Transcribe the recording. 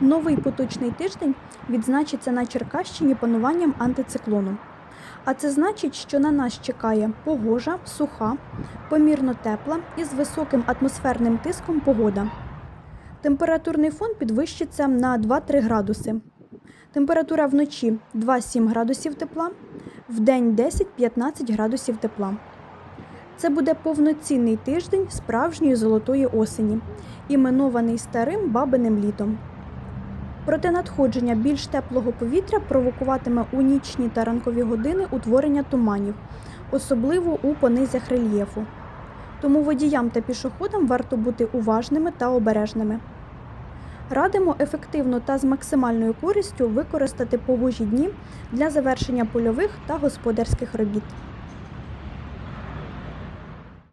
Новий поточний тиждень відзначиться на Черкащині пануванням антициклону. А це значить, що на нас чекає погожа, суха, помірно тепла і з високим атмосферним тиском погода. Температурний фон підвищиться на 2-3 градуси. Температура вночі 2-7 градусів тепла, вдень 10-15 градусів тепла. Це буде повноцінний тиждень справжньої золотої осені, іменований старим бабиним літом. Проте надходження більш теплого повітря провокуватиме у нічні та ранкові години утворення туманів, особливо у понизях рельєфу. Тому водіям та пішоходам варто бути уважними та обережними. Радимо ефективно та з максимальною користю використати погожі дні для завершення польових та господарських робіт.